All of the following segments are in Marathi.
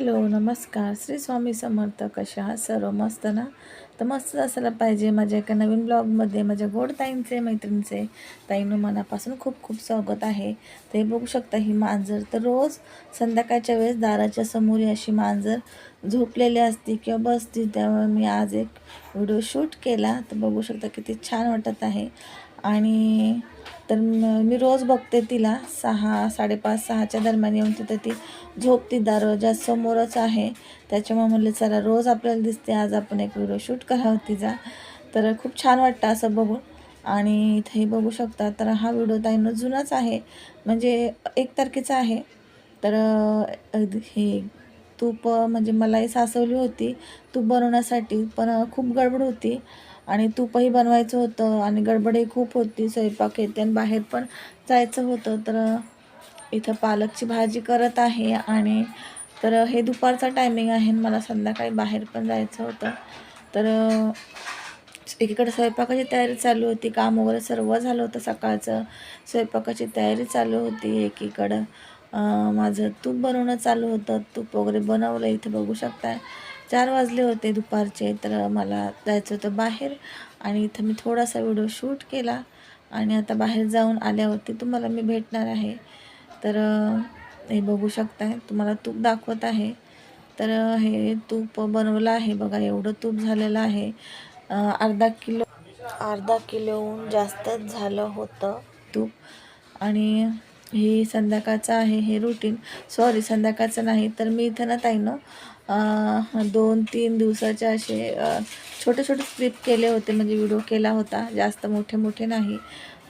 हॅलो नमस्कार. श्री स्वामी समर्थ कशा आहात? सर्व मस्त ना? तर मस्त असायला पाहिजे माझ्या एका नवीन ब्लॉगमध्ये माझ्या गोड ताईंचे मैत्रिणीचे. ताईनं मनापासून खूप खूप स्वागत आहे. ते बघू शकता ही मांजर तर रोज संध्याकाळच्या वेळेस दाराच्या समोर अशी मांजर झोपलेली असती किंवा बसती. त्यामुळे मी आज एक व्हिडिओ शूट केला. तर बघू शकता किती छान वाटत आहे. आणि तर मी रोज बघते तिला. सहा साडेपाच सहाच्या दरम्यान येऊन तिथं ती झोपती दरवाजा समोरच आहे. त्याच्यामुळे म्हणले चला रोज आपल्याला दिसते. आज आपण एक व्हिडिओ शूट करावं तिचा. तर खूप छान वाटतं असं बघून. आणि इथेही बघू शकता तर हा व्हिडिओ ताईनं जुनाच आहे. म्हणजे एक तारखेचा आहे. तर हे तूप म्हणजे मलाही सासवली होती. तूप बनवण्यासाठी पण खूप गडबड होती. आणि तूपही बनवायचं होतं आणि गडबडही खूप होती स्वयंपाक येते आणि बाहेर पण जायचं होतं. तर इथं पालकची भाजी करत आहे आणि तर हे दुपारचा टायमिंग आहे मला संध्याकाळी बाहेर पण जायचं होतं. तर एकीकडे स्वयंपाकाची तयारी चालू होती काम वगैरे सर्व झालं होतं सकाळचं. स्वयंपाकाची तयारी चालू होती एकीकडं. माझं तूप बनवणं चालू होतं. तूप वगैरे बनवलं इथं बघू शकता चार वाजले होते दुपारचे तर मला जायचं होतं बाहेर आणि इथं मी थोडासा व्हिडिओ शूट केला आणि आता बाहेर जाऊन आल्यावरती तुम्हाला मी भेटणार आहे. तर हे बघू शकताय तुम्हाला तूप दाखवत आहे. तर हे तूप बनवलं आहे बघा एवढं तूप झालेलं आहे. अर्धा किलो अर्धा किलोहून जास्तच झालं होतं तूप आणि हे संध्याकाळचं आहे हे रुटीन सॉरी संध्याकाळचं नाही तर मी इथं ना ताईनं दोन तीन दिवसाचे असे छोटे छोटे क्लिप केले होते म्हणजे व्हिडिओ केला होता जास्त मोठे मोठे नाही.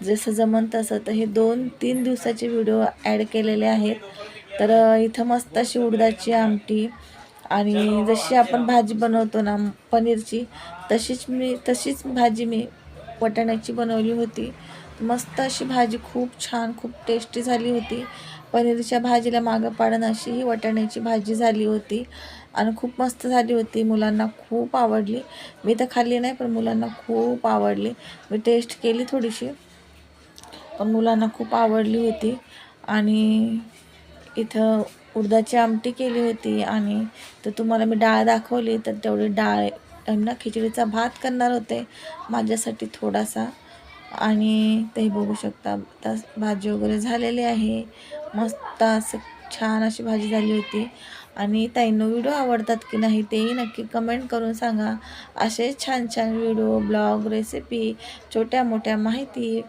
जसं जमन तसं तर हे दोन तीन दिवसाचे व्हिडिओ ॲड केलेले आहेत. तर इथं मस्त अशी उडदाची आमटी आणि जशी आपण भाजी बनवतो ना पनीरची तशीच मी तशीच भाजी मी वाटाण्याची बनवली होती. मस्त अशी भाजी खूप छान खूप टेस्टी झाली होती. पनीरच्या भाजीला मागं पाडण अशी ही वाटाण्याची भाजी झाली होती. आणि खूप मस्त झाली होती. मुलांना खूप आवडली. मी तर खाल्ली नाही पण मुलांना खूप आवडली. मी टेस्ट केली थोडीशी. पण मुलांना खूप आवडली होती. आणि इथं उडदाची आमटी केली होती. आणि तर तुम्हाला मी डाळ दाखवली. तर तेवढी डाळ ना खिचडीचा भात करणार होते. माझ्यासाठी थोडासा. आणि ते बघू शकता आता भाजी वगैरे झालेली आहे. मस्त असं छान अशी भाजी झाली होती. आणि ताईंनो व्हिडिओ आवडतात की नाही तेही नक्की कमेंट करून सांगा. असे छान छान व्हिडिओ ब्लॉग रेसिपी छोट्या मोठ्या माहिती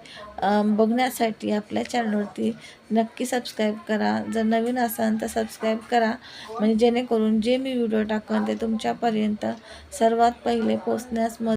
बघण्यासाठी आपल्या चॅनलवरती नक्की सबस्क्राईब करा. जर नवीन असाल तर सबस्क्राईब करा. म्हणजे जेणेकरून जे मी व्हिडिओ टाकन ते तुमच्यापर्यंत सर्वात पहिले पोचण्यास मदत